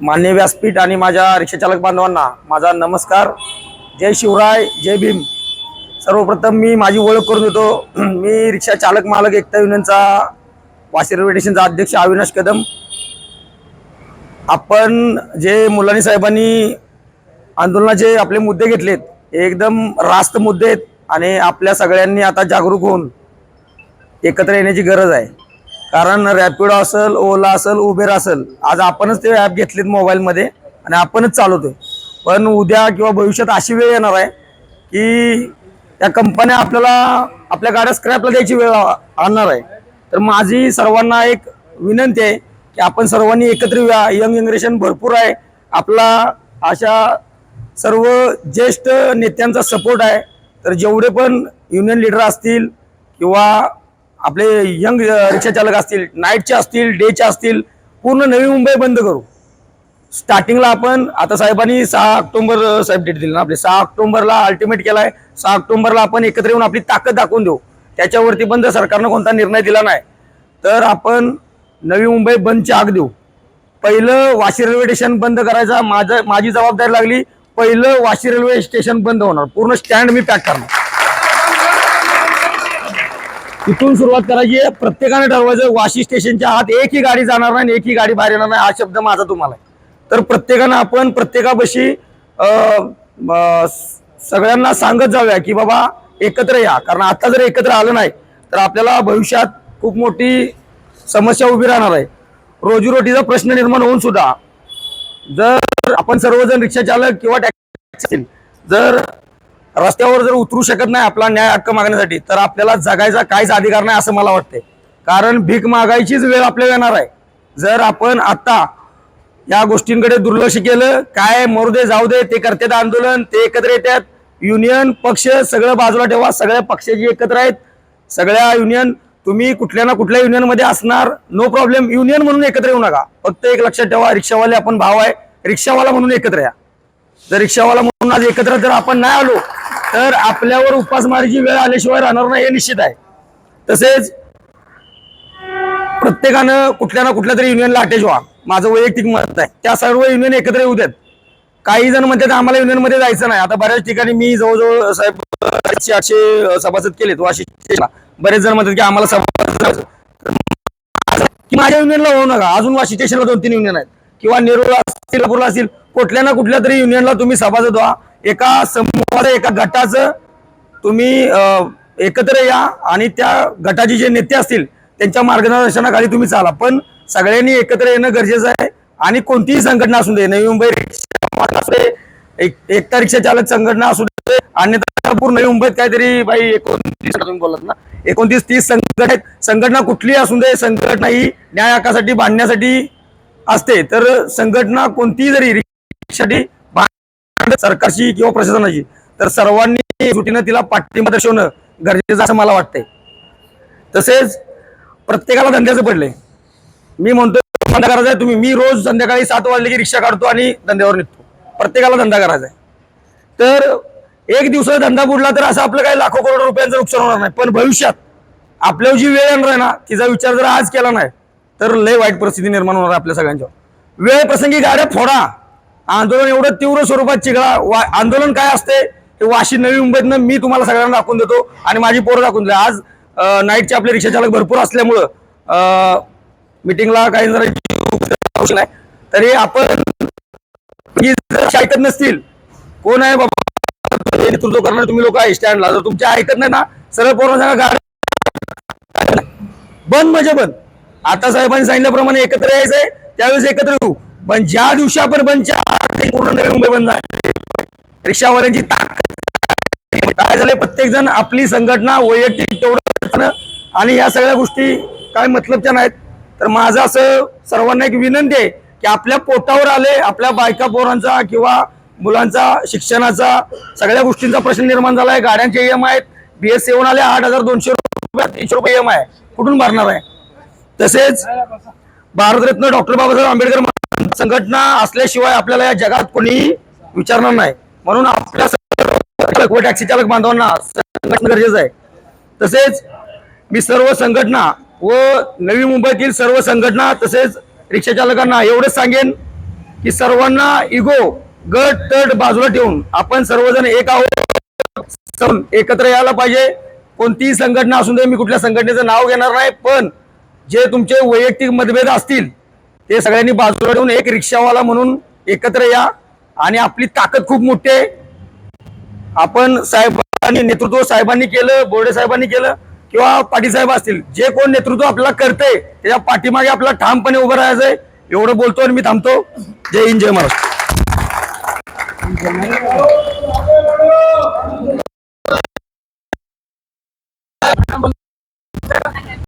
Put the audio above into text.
मान्य व्यासपीठ आणि माझ्या रिक्षाचालक बांधवांना माझा नमस्कार. जय शिवराय जय भीम. सर्वप्रथम मी माझी ओळख करून देतो. मी रिक्षा चालक मालक एकता युनियनचा वाशी रेल्वे स्टेशनचा अध्यक्ष अविनाश कदम. आपण जे मुलानी साहेबांनी आंदोलनाचे आपले मुद्दे घेतलेत हे एकदम रास्त मुद्दे आहेत आणि आपल्या सगळ्यांनी आता जागरूक होऊन एकत्र येण्याची गरज आहे. कारण रॅपिडो असेल ओला असेल उबेर असेल. आज आपणच ते ॲप घेतलेत मोबाईलमध्ये आणि आपणच चालवतोय. पण उद्या किंवा भविष्यात अशी वेळ येणार आहे की त्या कंपन्या आपल्याला आपल्या गाड्या स्क्रॅपला द्यायची वेळ आ- आणणार आहे. तर माझी सर्वांना एक विनंती आहे की आपण सर्वांनी एकत्र येऊया. यंग जनरेशन भरपूर आहे. आपला अशा सर्व ज्येष्ठ नेत्यांचा सपोर्ट आहे. तर जेवढे पण युनियन लीडर असतील किंवा आपले यंग रिक्षा चालक असतील नाईटचे असतील डेचे असतील पूर्ण नवी मुंबई बंद करू. स्टार्टिंगला आपण आता साहेबांनी सहा ऑक्टोबर साहेब डेट दिली ना आपले. सहा ऑक्टोबरला अल्टिमेट केलाय. सहा ऑक्टोबरला आपण एकत्र येऊन आपली ताकद दाखवून देऊ. त्याच्यावरती पण जर सरकारनं कोणता निर्णय दिला नाही. तर आपण नवी मुंबई बंदची आग देऊ. पहिलं वाशी रेल्वे स्टेशन बंद करायचा. माझं माझी जबाबदारी लागली पहिलं वाशी रेल्वे स्टेशन बंद होणार. पूर्ण स्टँड मी पॅक करणार. इथून सुरुवात करायची आहे. प्रत्येकाने ठरवायचं वाशी स्टेशनच्या आत एकही गाडी जाणार नाही आणि एकही गाडी बाहेर येणार नाही हा शब्द माझा तुम्हाला आहे. तर प्रत्येकानं आपण प्रत्येकापाशी सगळ्यांना सांगत जाऊया की बाबा एकत्र या. कारण आता जर एकत्र आलं नाही तर आपल्याला भविष्यात खूप मोठी समस्या उभी राहणार आहे. रोजीरोटीचा प्रश्न निर्माण होऊन सुद्धा जर आपण सर्वजण रिक्षा चालक किंवा टॅक्सी जर रस्त्यावर जर उतरू शकत नाही आपला न्याय हक्क मागण्यासाठी तर आपल्याला जगायचा काहीच अधिकार नाही असं मला वाटतंय. कारण भीक मागायचीच वेळ आपल्याला येणार आहे. जर आपण आता या गोष्टींकडे दुर्लक्ष केलं काय मरू दे जाऊ दे ते करतात आंदोलन ते एकत्र येतात. युनियन पक्ष सगळं बाजूला ठेवा सगळ्या पक्षाची एकत्र आहेत. सगळ्या युनियन तुम्ही कुठल्या ना कुठल्या युनियनमध्ये असणार नो प्रॉब्लेम युनियन म्हणून एकत्र येऊ नका. फक्त एक लक्षात ठेवा रिक्षावाले आपण भाव आहे. रिक्षावाला म्हणून एकत्र या. जर रिक्षावाला म्हणून आज एकत्र जर आपण नाही आलो तर आपल्यावर उपासमारीची वेळ आल्याशिवाय राहणार नाही हे निश्चित आहे. तसेच प्रत्येकानं कुठल्या ना कुठल्या तरी युनियनला अटॅच व्हा. माझं वैयक्तिक मत आहे. त्या सर्व युनियन एकत्र येऊ देत. काही जण म्हणतात आम्हाला युनियनमध्ये जायचं नाही. आता बऱ्याच ठिकाणी मी जवळजवळ साहेब आठशे आठशे सभासद केलेत वाशी स्टेशनला. बरेच जण म्हणतात की आम्हाला सभासद माझ्या युनियनला होऊ नका. अजून वाशी स्टेशनला दोन तीन युनियन आहेत. किंवा नेरूळला असतील असतील कुठल्या ना कुठल्या तरी युनियनला तुम्ही सभासद व्हा. एका समूहाचं एका गटाचं तुम्ही एकत्र या आणि त्या गटाचे जे नेते असतील त्यांच्या मार्गदर्शनाखाली तुम्ही चाला. पण सगळ्यांनी एकत्र येणं गरजेचं आहे आणि कोणतीही संघटना असू दे नवी मुंबई रिक्षा असू दे एक एकता रिक्षा चालक संघटना असू दे अन्यथा नवी मुंबईत काहीतरी बाई एकोणतीस बोलत ना एकोणतीस तीस संघटना आहेत. संघटना कुठलीही असू दे संघटना ही न्याय हक्कासाठी बांधण्यासाठी असते तर संघटना कोणतीही जरी रिक्षासाठी सरकारची किंवा प्रशासनाची तर सर्वांनी सुटीनं तिला पाठिंबा दर्शवणं गरजेचं असं मला वाटतंय. तसेच प्रत्येकाला धंद्याचं पडलंय. मी म्हणतो धंदा करायचा आहे तुम्ही. मी रोज संध्याकाळी सात वाजले की रिक्षा काढतो आणि धंद्यावर निघतो. प्रत्येकाला धंदा करायचा आहे. तर एक दिवसाचा धंदा बुडला तर असं आपलं काही लाखो करोड रुपयांचं नुकसान होणार नाही. पण भविष्यात आपल्यावर जी वेळ येणार आहे ना तिचा विचार जर आज केला नाही तर लय वाईट परिस्थिती निर्माण होणार आपल्या सगळ्यांच्यावर. वेळ प्रसंगी गाड्या फोडा. आंदोलन एवढं तीव्र स्वरूपात चिघळा. वा- आंदोलन काय असते? हे वाशी नवी मुंबईतनं मी तुम्हाला सगळ्यांना दाखवून देतो आणि माझी पोरं दाखवून दिली. आज नाईटचे आपले रिक्षाचालक भरपूर असल्यामुळं मिटिंगला काही जरा तरी आपण ऐकत नसतील कोण आहे बाबा? नेतृत्व करणार तुम्ही लोक आहे स्टँडला जर तुमच्या ऐकत नाही ना सरळ पोरं सांगा गाडी बंद म्हणजे बंद. आता साहेबांनी सांगितल्याप्रमाणे एकत्र यायचंय त्यावेळेस एकत्र येऊ. पण ज्या दिवशी आपण बंदच्या पूर्ण नवी मुंबई बंद आहे रिक्षावाल्यांची ताकद काय झालंय प्रत्येक जण आपली संघटना वैयक्तिक तेवढं आणि या सगळ्या गोष्टी काय मतलबच्या नाहीत. तर माझं असं सर्वांना एक विनंती आहे की आपल्या पोटावर आले आपल्या बायका पोरांचा किंवा मुलांचा शिक्षणाचा सगळ्या गोष्टींचा प्रश्न निर्माण झालाय. गाड्यांचे एम आहेत. बीएस सेवन आले आठ हजार दोनशे रुपये तीनशे रुपये एम आहे. कुठून भरणार आहे? तसेच भारतरत्न डॉक्टर बाबासाहेब आंबेडकर संघटना असल्याशिवाय आपल्याला या जगात कोणी विचारणार नाही. म्हणून आपल्या व टॅक्सी चालक बांधवांना संघटना गरजेचं आहे. तसेच मी सर्व संघटना व नवी मुंबईतील सर्व संघटना तसेच रिक्षा चालकांना एवढंच सांगेन की सर्वांना इगो गट तट बाजूला ठेवून आपण सर्वजण एक आहोत. एकत्र यायला पाहिजे. कोणतीही संघटना असून दे मी कुठल्या संघटनेचं नाव घेणार नाही पण जे तुमचे वैयक्तिक मतभेद असतील ते सगळ्यांनी बाजूला ठेवून एक रिक्षावाला म्हणून एकत्र या. आणि आपली ताकद खूप मोठी आहे. आपण साहेबांनी नेतृत्व साहेबांनी केलं बोर्डे साहेबांनी केलं किंवा पाटील साहेब असतील जे कोण नेतृत्व आपल्याला करतंय त्याच्या पाठीमागे आपला ठामपणे उभं राहायचंय. एवढं बोलतो आणि मी थांबतो. जय हिंद जय महाराष्ट्र.